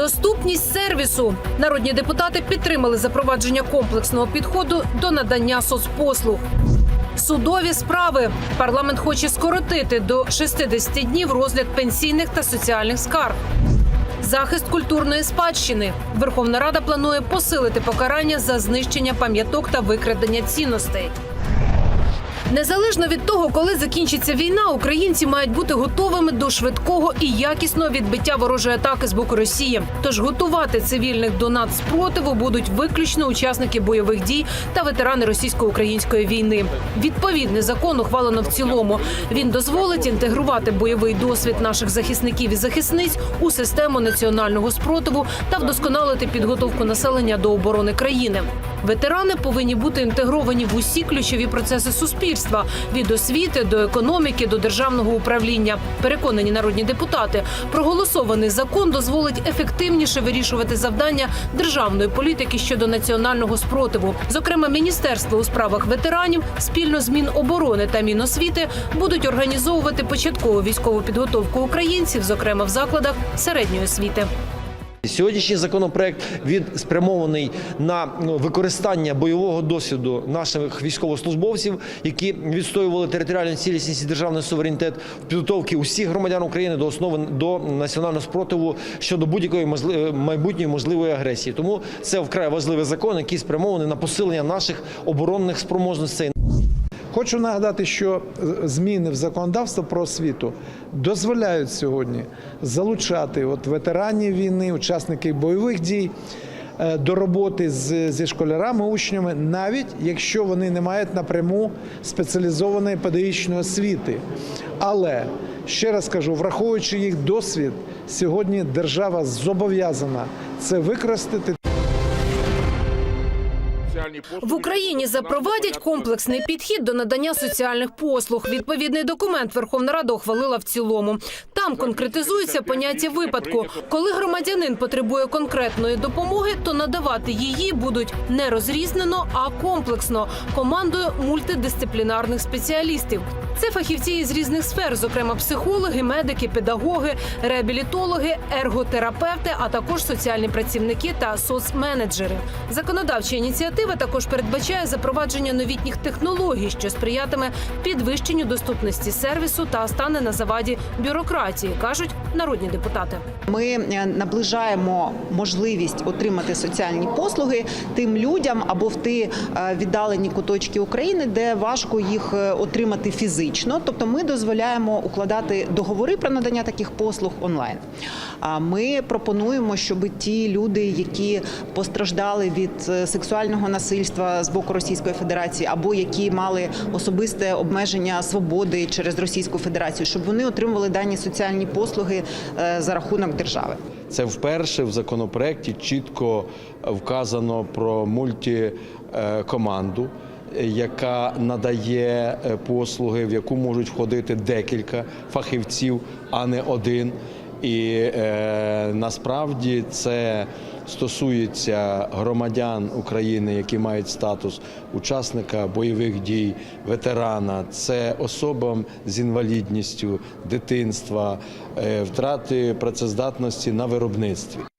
Доступність сервісу. Народні депутати підтримали запровадження комплексного підходу до надання соцпослуг. Судові справи. Парламент хоче скоротити до 60 днів розгляд пенсійних та соціальних скарг. Захист культурної спадщини. Верховна Рада планує посилити покарання за знищення пам'яток та викрадення цінностей. Незалежно від того, коли закінчиться війна, українці мають бути готовими до швидкого і якісного відбиття ворожої атаки з боку Росії. Тож готувати цивільних до нацспротиву будуть виключно учасники бойових дій та ветерани російсько-української війни. Відповідний закон ухвалено в цілому. Він дозволить інтегрувати бойовий досвід наших захисників і захисниць у систему національного спротиву та вдосконалити підготовку населення до оборони країни. Ветерани повинні бути інтегровані в усі ключові процеси суспільства від освіти до економіки до державного управління. Переконані народні депутати, проголосований закон дозволить ефективніше вирішувати завдання державної політики щодо національного спротиву. Зокрема, міністерство у справах ветеранів спільно з Міноборони та Міносвіти будуть організовувати початкову військову підготовку українців, зокрема в закладах середньої освіти. Сьогоднішній законопроект він спрямований на ну, використання бойового досвіду наших військовослужбовців, які відстоювали територіальну цілісність і державний суверенітет в підготовці усіх громадян України до основи до національного спротиву щодо будь-якої майбутньої можливої агресії. Тому це вкрай важливий закон, який спрямований на посилення наших оборонних спроможностей. Хочу нагадати, що зміни в законодавство про освіту дозволяють сьогодні залучати от ветеранів війни, учасників бойових дій е, до роботи з, зі школярами, учнями, навіть якщо вони не мають напряму спеціалізованої педагогічної освіти. Але ще раз кажу, враховуючи їх досвід, сьогодні держава зобов'язана це використати. В Україні запровадять комплексний підхід до надання соціальних послуг. Відповідний документ Верховна Рада ухвалила в цілому. Там конкретизується поняття випадку. Коли громадянин потребує конкретної допомоги, то надавати її будуть не розрізнено, а комплексно командою мультидисциплінарних спеціалістів. Це фахівці із різних сфер, зокрема психологи, медики, педагоги, реабілітологи, ерготерапевти, а також соціальні працівники та соцменеджери. Законодавча ініціатива також передбачає запровадження новітніх технологій, що сприятиме підвищенню доступності сервісу та стане на заваді бюрократії, кажуть народні депутати. Ми е, наближаємо можливість отримати соціальні послуги тим людям або в ті е, віддалені куточки України, де важко їх е, отримати фізично. Тобто, ми дозволяємо укладати договори про надання таких послуг онлайн. А ми пропонуємо, щоб ті люди, які постраждали від е, сексуального насильства з боку Російської Федерації, або які мали особисте обмеження свободи через Російську Федерацію, щоб вони отримували дані соціальні послуги е, за рахунок держави. Це вперше в законопроекті чітко вказано про мультикоманду, яка надає е, послуги, в яку можуть входити декілька фахівців, а не один. І е, насправді це стосується громадян України, які мають статус учасника бойових дій, ветерана, це особам з інвалідністю, дитинства, е, втрати працездатності на виробництві.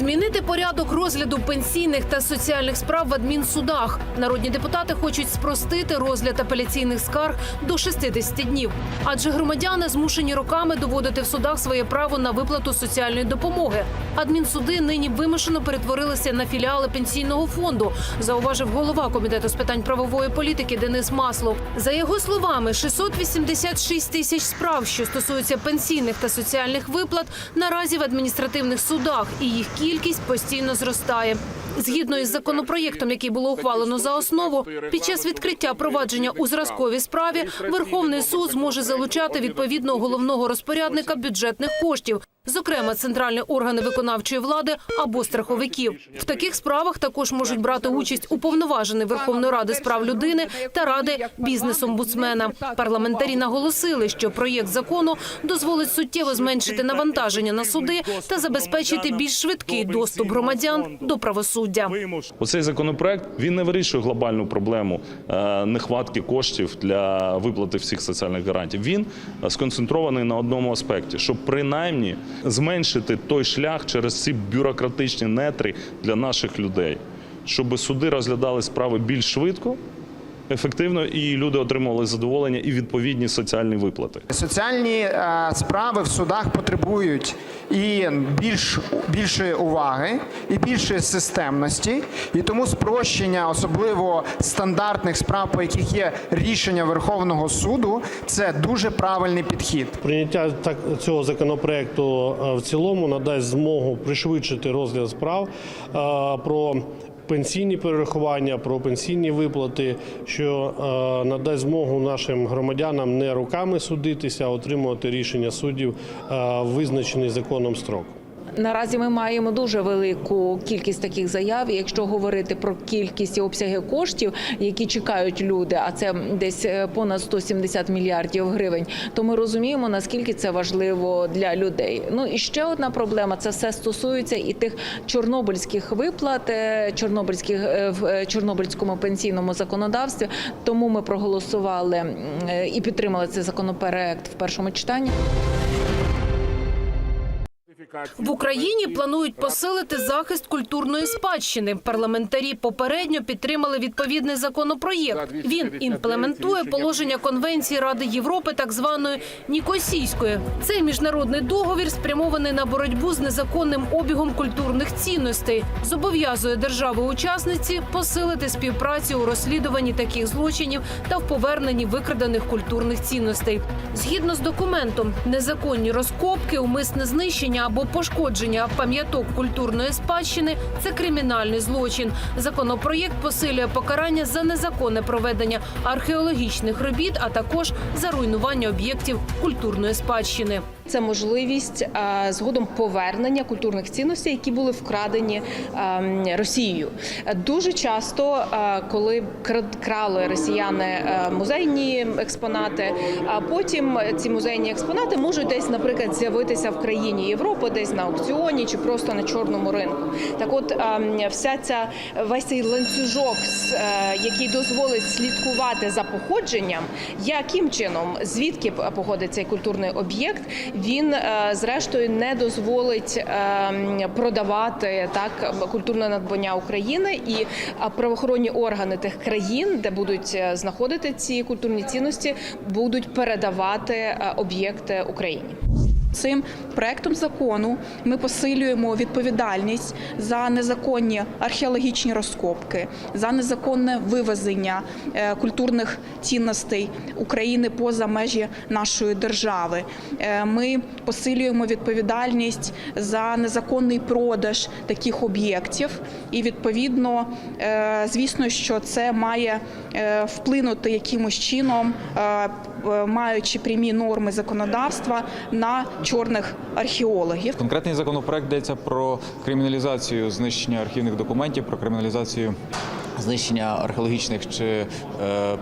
Змінити порядок розгляду пенсійних та соціальних справ в адмінсудах. Народні депутати хочуть спростити розгляд апеляційних скарг до 60 днів, адже громадяни змушені роками доводити в судах своє право на виплату соціальної допомоги. Адмінсуди нині вимушено перетворилися на філіали пенсійного фонду, зауважив голова комітету з питань правової політики Денис Маслов. За його словами, 686 тисяч справ, що стосуються пенсійних та соціальних виплат, наразі в адміністративних судах, і їх кількість постійно зростає. Згідно із законопроєктом, який було ухвалено за основу, під час відкриття провадження у зразковій справі Верховний суд зможе залучати відповідного головного розпорядника бюджетних коштів. Зокрема центральні органи виконавчої влади або страховиків. В таких справах також можуть брати участь уповноважений Верховної Ради з прав людини та ради бізнес-омбудсмена. Парламентарі наголосили, що проєкт закону дозволить суттєво зменшити навантаження на суди та забезпечити більш швидкий доступ громадян до правосуддя. Оцей законопроект він не вирішує глобальну проблему е, нехватки коштів для виплати всіх соціальних гарантій. Він е, сконцентрований на одному аспекті, щоб принаймні зменшити той шлях через ці бюрократичні нетри для наших людей, щоб суди розглядали справи більш швидко. Ефективно і люди отримували задоволення і відповідні соціальні виплати. Соціальні е, справи в судах потребують і більш більшої уваги, і більшої системності, і тому спрощення, особливо стандартних справ, по яких є рішення Верховного суду, це дуже правильний підхід. Прийняття так цього законопроекту е, в цілому надасть змогу пришвидшити розгляд справ е, про пенсійні перерахування, про пенсійні виплати, що е, надасть змогу нашим громадянам не руками судитися, а отримувати рішення суддів е, визначений законом строк. Наразі ми маємо дуже велику кількість таких заяв. Якщо говорити про кількість і обсяги коштів, які чекають люди, а це десь е, понад 170 мільярдів гривень, то ми розуміємо наскільки це важливо для людей. Ну і ще одна проблема: це все стосується і тих чорнобильських виплат, е, чорнобильських е, в чорнобильському пенсійному законодавстві. Тому ми проголосували і підтримали цей законопроект в першому читанні. В Україні планують посилити захист культурної спадщини. Парламентарі попередньо підтримали відповідний законопроєкт. Він імплементує положення Конвенції Ради Європи, так званої Нікосійської. Цей міжнародний договір спрямований на боротьбу з незаконним обігом культурних цінностей. Зобов'язує держави-учасниці посилити співпрацю у розслідуванні таких злочинів та в поверненні викрадених культурних цінностей. Згідно з документом, незаконні розкопки, умисне знищення або пошкодження пам'яток культурної спадщини це кримінальний злочин. Законопроєкт посилює покарання за незаконне проведення археологічних робіт, а також за руйнування об'єктів культурної спадщини. Це можливість згодом повернення культурних цінностей, які були вкрадені Росією. Дуже часто, коли кра- крали росіяни музейні експонати, а потім ці музейні експонати можуть десь, наприклад, з'явитися в країні Європи, десь на аукціоні чи просто на чорному ринку. Так, от е, вся ця весь цей ланцюжок, е, який дозволить слідкувати за походженням, яким чином звідки походить цей культурний об'єкт, він е, зрештою не дозволить е, продавати так культурне надбання України і правоохоронні органи тих країн, де будуть е, знаходити ці культурні цінності, будуть передавати об'єкти Україні. Цим проектом закону ми посилюємо відповідальність за незаконні археологічні розкопки, за незаконне вивезення е, культурних цінностей України поза межі нашої держави. Е, Ми посилюємо відповідальність за незаконний продаж таких об'єктів, і відповідно, е, звісно, що це має вплинути якимось чином, маючи прямі норми законодавства на чорних археологів. Конкретний законопроект йдеться про криміналізацію знищення архівних документів, про криміналізацію знищення археологічних чи е, е,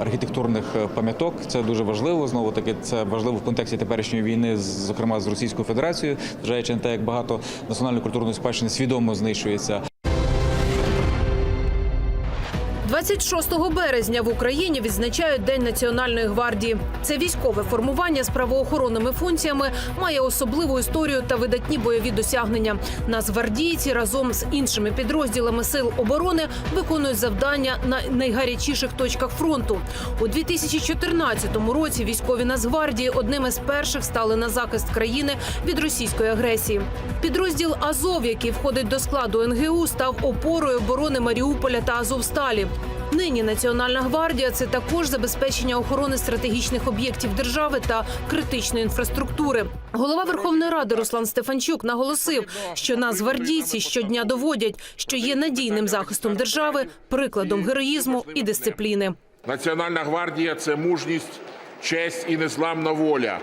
архітектурних пам'яток. Це дуже важливо. Знову таки, це важливо в контексті теперішньої війни, зокрема з Російською Федерацією, зважаючи на те, як багато національної культурної спадщини свідомо знищується. 26 березня в Україні відзначають День Національної гвардії. Це військове формування з правоохоронними функціями має особливу історію та видатні бойові досягнення. Нацгвардійці разом з іншими підрозділами сил оборони виконують завдання на найгарячіших точках фронту. У 2014 році військові Нацгвардії одним із перших стали на захист країни від російської агресії. Підрозділ Азов, який входить до складу НГУ, став опорою оборони Маріуполя та Азовсталі. Нині Національна гвардія це також забезпечення охорони стратегічних об'єктів держави та критичної інфраструктури. Голова Верховної Ради Руслан Стефанчук наголосив, що нацгвардійці щодня доводять, що є надійним захистом держави, прикладом героїзму і дисципліни. Національна гвардія це мужність, честь і незламна воля.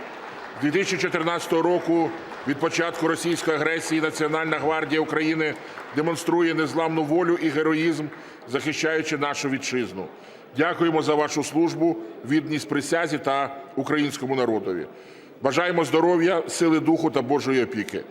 2014 року Від початку російської агресії Національна гвардія України демонструє незламну волю і героїзм, захищаючи нашу вітчизну. Дякуємо за вашу службу, відність присязі та українському народові. Бажаємо здоров'я, сили духу та Божої опіки.